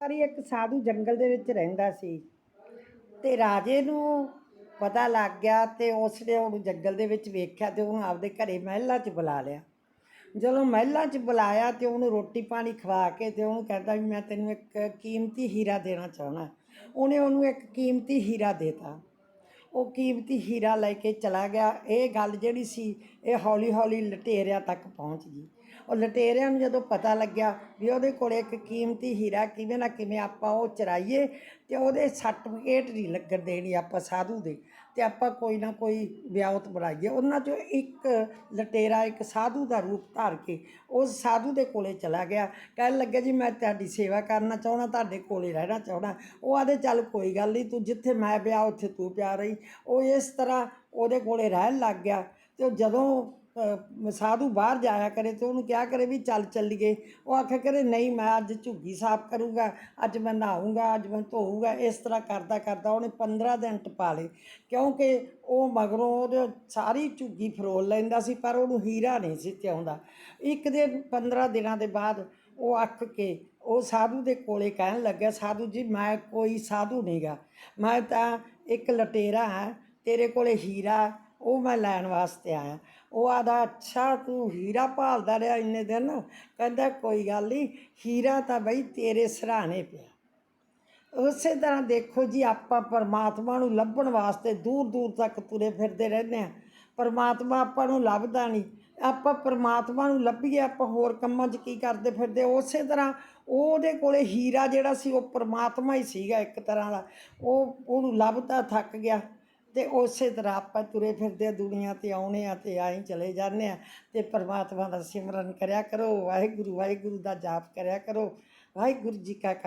ਵਾਰੀ ਇੱਕ ਸਾਧੂ ਜੰਗਲ ਦੇ ਵਿੱਚ ਰਹਿੰਦਾ ਸੀ ਤੇ ਰਾਜੇ ਨੂੰ ਪਤਾ ਲੱਗ ਗਿਆ ਤੇ ਉਸਨੇ ਉਹਨੂੰ ਜੰਗਲ ਦੇ ਵਿੱਚ ਵੇਖਿਆ ਤੇ ਉਹਨੂੰ ਆਪਦੇ ਘਰੇ ਮਹਿਲਾਂ 'ਚ ਬੁਲਾ ਲਿਆ। ਜਦੋਂ ਮਹਿਲਾਂ 'ਚ ਬੁਲਾਇਆ ਤੇ ਉਹਨੂੰ ਰੋਟੀ ਪਾਣੀ ਖਵਾ ਕੇ ਤੇ ਉਹਨੂੰ ਕਹਿੰਦਾ ਵੀ ਮੈਂ ਤੈਨੂੰ ਇੱਕ ਕੀਮਤੀ ਹੀਰਾ ਦੇਣਾ ਚਾਹਣਾ ਉਹਨੇ ਉਹਨੂੰ ਇੱਕ ਕੀਮਤੀ ਹੀਰਾ ਦੇਤਾ। ਉਹ ਕੀਮਤੀ ਹੀਰਾ ਲੈ ਕੇ ਚਲਾ ਗਿਆ। ਇਹ ਗੱਲ ਜਿਹੜੀ ਸੀ, ਇਹ ਹੌਲੀ ਹੌਲੀ ਲਟੇਰਿਆਂ ਤੱਕ ਪਹੁੰਚ ਗਈ। ਉਹ ਲਟੇਰਿਆਂ ਨੂੰ ਜਦੋਂ ਪਤਾ ਲੱਗਿਆ ਵੀ ਉਹਦੇ ਕੋਲ ਇੱਕ ਕੀਮਤੀ ਹੀਰਾ ਕਿਵੇਂ ਨਾ ਕਿਵੇਂ ਆਪਾਂ ਉਹ ਚਰਾਈਏ ਤੇ ਉਹਦੇ ਸਰਟੀਫਿਕੇਟ ਨਹੀਂ ਲੱਗਣ ਦੇਣੀ ਆਪਾਂ ਸਾਧੂ ਦੇ ਤੇ ਆਪਾਂ ਕੋਈ ਨਾ ਕੋਈ ਵਿਆਹਤ ਬਣਾਈਏ। ਉਹਨਾਂ ਚੋਂ ਇੱਕ ਲਟੇਰਾ, ਇੱਕ ਸਾਧੂ ਦਾ ਰੂਪ ਧਾਰ ਕੇ ਉਸ ਸਾਧੂ ਦੇ ਕੋਲੇ ਚਲਾ ਗਿਆ। ਕਹਿਣ ਲੱਗਾ, ਜੀ, ਮੈਂ ਤੁਹਾਡੀ ਸੇਵਾ ਕਰਨਾ ਚਾਹੁੰਦਾ, ਤੁਹਾਡੇ ਕੋਲੇ ਰਹਿਣਾ ਚਾਹੁੰਦਾ। ਉਹ ਆਦੇ ਚੱਲ ਕੋਈ ਗੱਲ ਨਹੀਂ, ਤੂੰ ਜਿੱਥੇ ਮੈਂ ਵਿਆਹ ਉੱਥੇ ਤੂੰ ਪਿਆ ਰਹੀ। ਉਹ ਇਸ ਤਰ੍ਹਾਂ ਉਹਦੇ ਕੋਲੇ ਰਹਿਣ ਲੱਗ ਗਿਆ ਤੇ ਉਹ ਜਦੋਂ ਸਾਧੂ ਬਾਹਰ ਜਾਇਆ ਕਰੇ ਤੇ ਉਹਨੂੰ ਕਿਹਾ ਕਰੇ ਵੀ ਚੱਲ ਚੱਲੀਏ। ਉਹ ਆਖਿਆ ਕਰੇ, ਨਹੀਂ, ਮੈਂ ਅੱਜ ਝੁੱਗੀ ਸਾਫ਼ ਕਰੂੰਗਾ, ਅੱਜ ਮੈਂ ਨਹਾਊਂਗਾ, ਅੱਜ ਮੈਂ ਧੋਊਂਗਾ। ਇਸ ਤਰ੍ਹਾਂ ਕਰਦਾ ਕਰਦਾ ਉਹਨੇ 15 ਦਿਨ ਟਪਾ ਲਏ। ਕਿਉਂਕਿ ਉਹ ਮਗਰੋਂ ਉਹਦੇ ਸਾਰੀ ਝੁੱਗੀ ਫਰੋਲ ਲੈਂਦਾ ਸੀ, ਪਰ ਉਹਨੂੰ ਹੀਰਾ ਨਹੀਂ ਸੀ ਤੇ ਆਉਂਦਾ ਇੱਕ ਦਿਨ 15 ਦਿਨਾਂ ਦੇ ਬਾਅਦ ਉਹ ਅੱਕ ਕੇ ਉਹ ਸਾਧੂ ਦੇ ਕੋਲੇ ਕਹਿਣ ਲੱਗਿਆ, ਸਾਧੂ ਜੀ, ਮੈਂ ਕੋਈ ਸਾਧੂ ਨਹੀਂਗਾ ਮੈਂ ਤਾਂ ਇੱਕ ਲਟੇਰਾ ਹਾਂ, ਤੇਰੇ ਕੋਲੇ ਹੀਰਾ ਉਹ ਮੈਂ ਲੈਣ ਵਾਸਤੇ ਆਇਆ। ਉਹ ਆਦਾ ਅੱਛਾ, ਤੂੰ ਹੀਰਾ ਭਾਲਦਾ ਰਿਹਾ ਇੰਨੇ ਦਿਨ? ਕਹਿੰਦਾ, ਕੋਈ ਗੱਲ ਨਹੀਂ ਹੀਰਾ ਤਾਂ ਬਈ ਤੇਰੇ ਸਰਾਣੇ ਪਿਆ। ਉਸੇ ਤਰ੍ਹਾਂ ਦੇਖੋ ਜੀ, ਆਪਾਂ ਪਰਮਾਤਮਾ ਨੂੰ ਲੱਭਣ ਵਾਸਤੇ ਦੂਰ ਦੂਰ ਤੱਕ ਤੁਰੇ ਫਿਰਦੇ ਰਹਿੰਦੇ ਆ ਪਰਮਾਤਮਾ ਆਪਾਂ ਨੂੰ ਲੱਭਦਾ ਨਹੀਂ ਆਪਾਂ ਪਰਮਾਤਮਾ ਨੂੰ ਲੱਭੀਏ, ਆਪਾਂ ਹੋਰ ਕੰਮਾਂ 'ਚ ਕੀ ਕਰਦੇ ਫਿਰਦੇ ਉਸੇ ਤਰ੍ਹਾਂ ਉਹਦੇ ਕੋਲੇ ਹੀਰਾ ਜਿਹੜਾ ਸੀ, ਉਹ ਪਰਮਾਤਮਾ ਹੀ ਸੀਗਾ ਇੱਕ ਤਰ੍ਹਾਂ ਦਾ। ਉਹ, ਉਹਨੂੰ ਲੱਭਦਾ ਥੱਕ ਗਿਆ। ਤੇ ਉਸੇ ਤਰ੍ਹਾਂ ਆਪਾਂ ਤੁਰੇ ਫਿਰਦੇ ਆ, ਦੁਨੀਆ ਤੇ ਆਉਣੇ ਆ ਤੇ ਆਈ ਚਲੇ ਜਾਂਦੇ ਆ ਤੇ ਪਰਮਾਤਮਾ ਦਾ ਸਿਮਰਨ ਕਰਿਆ ਕਰੋ, ਵਾਹਿਗੁਰੂ ਵਾਹਿਗੁਰੂ ਦਾ ਜਾਪ ਕਰਿਆ ਕਰੋ, ਵਾਹਿਗੁਰੂ ਜੀ ਕਾ ਖਾਲਸਾ